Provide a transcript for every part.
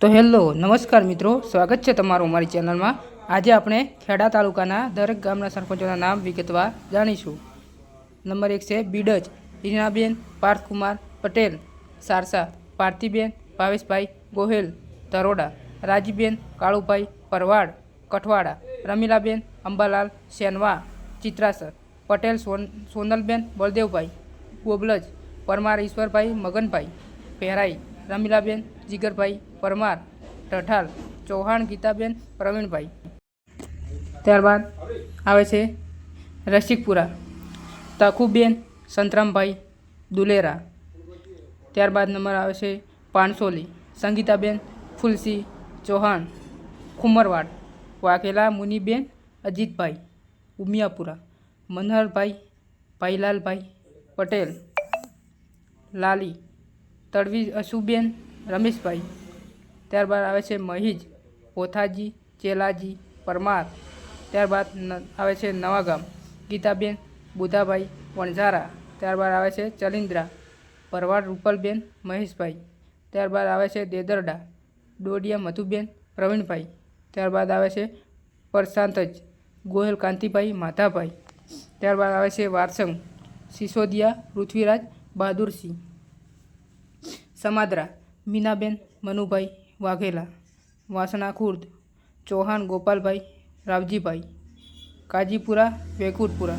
તો હેલો, નમસ્કાર મિત્રો, સ્વાગત છે તમારું અમારી ચેનલમાં. આજે આપણે ખેડા તાલુકાના દરેક ગામના સરપંચોના નામ વિગતવાર જાણીશું. નંબર એક છે બીડજ રીનાબેન પાર્થકુમાર પટેલ, સારસા, પાર્થિબેન, ભાવેશભાઈ ગોહેલ તરોડા રાજીબેન કાળુભાઈ પરવાડ, કઠવાડા, રમીલાબેન અંબાલાલ સેનવા, ચિત્રાસર, પટેલ સોન, સોનલબેન બળદેવભાઈ બોબલજ પરમાર ઈશ્વરભાઈ મગનભાઈ પહેરાઈ રમીલાબેન, જીગરભાઈ પરમાર, ઠઠાલ ચૌહાણ, ગીતાબેન, પ્રવીણભાઈ. ત્યારબાદ આવે છે રસિકપુરા, તખુબેન, સંતરામભાઈ દુલેરા. ત્યારબાદ નંબર આવે છે પાનસોલી, સંગીતાબેન, ફુલસી ચૌહાણ, ખુમરવાડ, વાઘેલા મુનિબેન, અજીતભાઈ ઉમિયાપુરા, મનહરભાઈ, ભાઈલાલભાઈ પટેલ, લાલી તડવી અશુબેન રમેશભાઈ. ત્યારબાદ આવે છે મહીજ, પોથાજી, ચેલાજી, પરમાર. ત્યારબાદ આવે છે નવાગામ, ગીતાબેન, બુધાભાઈ, વણઝારા. ત્યારબાદ આવે છે ચલિન્દ્રા પરવાડ રૂપલબેન, મહેશભાઈ. ત્યારબાદ આવે છે દેદરડા, ડોડિયા, મધુબેન, પ્રવીણભાઈ. ત્યારબાદ આવે છે પરસાંતજ, ગોહેલ કાંતિભાઈ, માધાભાઈ. ત્યારબાદ આવે છે વારસંગ, સિસોદિયા, પૃથ્વીરાજ, બહાદુરસિંહ. સમાદરા, મીનાબેન, મનુભાઈ, વાઘેલા, વાસણા ખુર્દ, ચૌહાણ, ગોપાલભાઈ, રાવજીભાઈ, કાજીપુરા વેકુટપુરા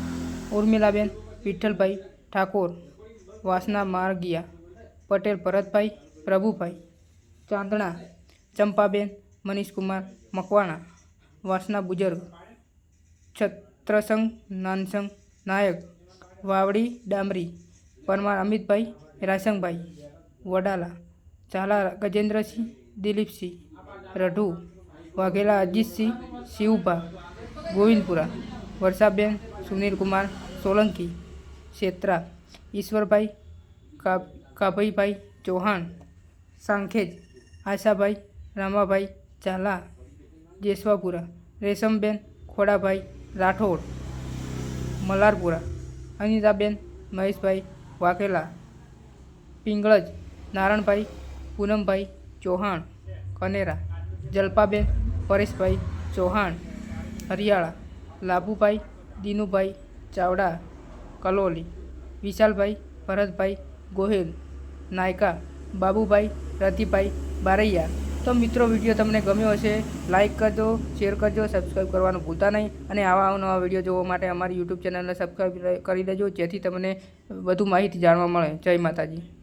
ઉર્મિલાબેન, વિઠ્ઠલભાઈ ઠાકોર વાસના માર્ગિયા, પટેલ ભરતભાઈ, પ્રભુભાઈ, ચાંદણા, ચંપાબેન, મનીષકુમાર, મકવાણા વાસના બુજર્ગ છત્રસંગ નાનસંગ નાયક, વાવડી, ડામરી, પરમાર અમિતભાઈ રાસંગભાઈ વડાલા, ઝાલા ગજેન્દ્રસિંહ, દિલીપસિંહ, રઢુ, વાઘેલા અજીતસિંહ, શિવભા, ગોવિંદપુરા, વર્ષાબેન, સુનિલકુમાર, સોલંકી, શેત્રા, ઈશ્વરભાઈ કાભઈભાઈ ચૌહાણ, સાંખેજ, આશાભાઈ, રામાભાઈ ઝાલા, જેસવાપુરા, રેશમબેન ખોડાભાઈ રાઠોડ, મલારપુરા, અનિતાબેન મહેશભાઈ વાઘેલા, પિંગળજ નારણભાઈ, પૂનમભાઈ ચૌહાણ, કનેરા, જલપાબેન, પરેશભાઈ ચૌહાણ, હરિયાળા, લાભુભાઈ, દીનુભાઈ ચાવડા, કલોલી, વિશાલભાઈ, ભરતભાઈ ગોહિલ, નાયકા, બાબુભાઈ, રતિભાઈ બારૈયા. તો મિત્રો, વીડિયો તમને ગમ્યો હશે લાઇક કરજો, શેર કરજો સબસ્ક્રાઈબ કરવાનું ભૂલતા નહીં. અને આવા નવા વીડિયો જોવા માટે અમારી યુટ્યુબ ચેનલને સબસ્ક્રાઈબ કરી દેજો, જેથી તમને વધુ માહિતી જાણવા મળે. જય માતાજી.